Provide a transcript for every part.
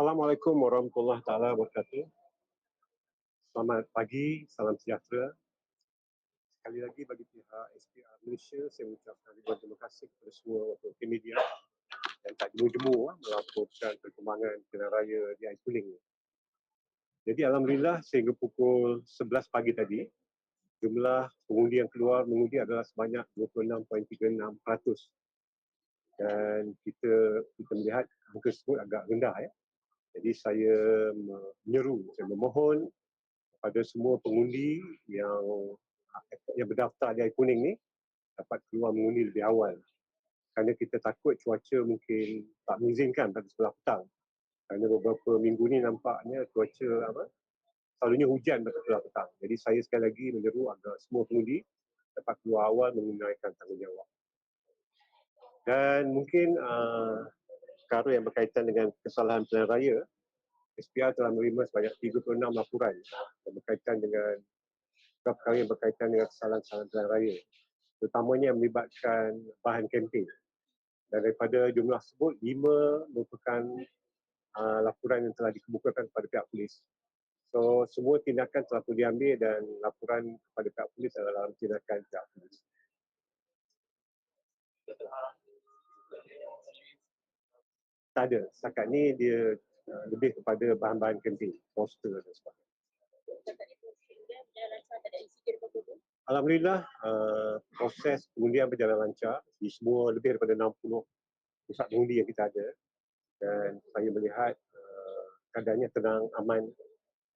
Assalamualaikum warahmatullahi taala wabarakatuh. Selamat pagi, salam sejahtera. Sekali lagi bagi pihak SPR Malaysia, saya mengucapkan ribuan terima kasih kepada semua wakil media yang tak jemu-jemu ah, melaporkan perkembangan pilihan raya di Ais. Jadi Alhamdulillah sehingga pukul 11 pagi tadi, jumlah pengundi yang keluar mengundi adalah sebanyak 26.36% dan kita kita melihat angka tersebut agak rendah ya. Jadi saya menyeru, saya memohon kepada semua pengundi yang yang berdaftar di air kuning ni dapat keluar mengundi lebih awal. Kerana kita takut cuaca mungkin tak mengizinkan pada sebelah petang. Kerana beberapa minggu ni nampaknya cuaca apa selalunya hujan pada sebelah petang. Jadi saya sekali lagi menyeru agar semua pengundi dapat keluar awal menunaikan tanggungjawab. Dan mungkin uh, perkara yang berkaitan dengan kesalahan pilihan raya, SPR telah menerima sebanyak 36 laporan yang berkaitan dengan perkara yang berkaitan dengan kesalahan-kesalahan pilihan raya. Terutamanya yang melibatkan bahan kempen. Dan daripada jumlah tersebut, lima merupakan uh, laporan yang telah dikemukakan kepada pihak polis. So, semua tindakan telah pun diambil dan laporan kepada pihak polis adalah dalam tindakan pihak polis. Tak ada. Setakat ni dia uh, lebih kepada bahan-bahan kempen, poster dan sebagainya. Alhamdulillah uh, proses pengundian berjalan lancar di semua lebih daripada 60 pusat pengundi yang kita ada dan saya melihat uh, keadaannya tenang, aman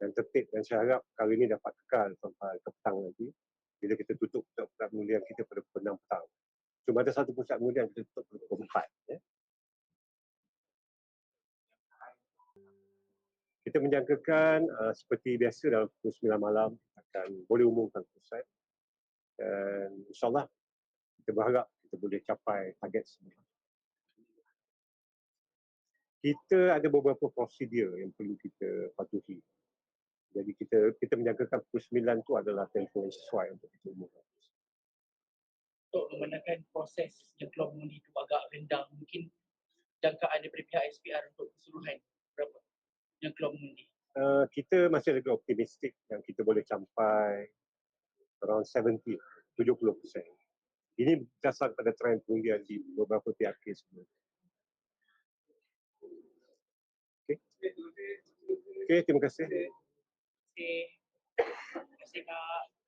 dan tertib dan saya harap kali ini dapat kekal sampai ke petang nanti bila kita tutup pusat pengundian kita pada pukul 6 petang. Cuma ada satu pusat pengundian kita tutup pada pukul 4. Kita menjangkakan uh, seperti biasa dalam pukul 9 malam akan boleh umumkan pusat dan insyaAllah kita berharap kita boleh capai target semua. Kita ada beberapa prosedur yang perlu kita patuhi. Jadi kita kita menjangkakan pukul 9 itu adalah tempoh yang sesuai untuk kita umumkan. Untuk memandangkan proses yang keluar mengundi itu agak rendah, mungkin jangkaan daripada pihak SPR untuk keseluruhan berapa? yang keluar mengundi? Uh, kita masih lagi optimistik yang kita boleh capai around 70, 70 persen. Ini berdasar pada trend pengundian di beberapa pihak kes sebelum. Okay. okay, terima kasih. Kasih. Terima kasih, Pak.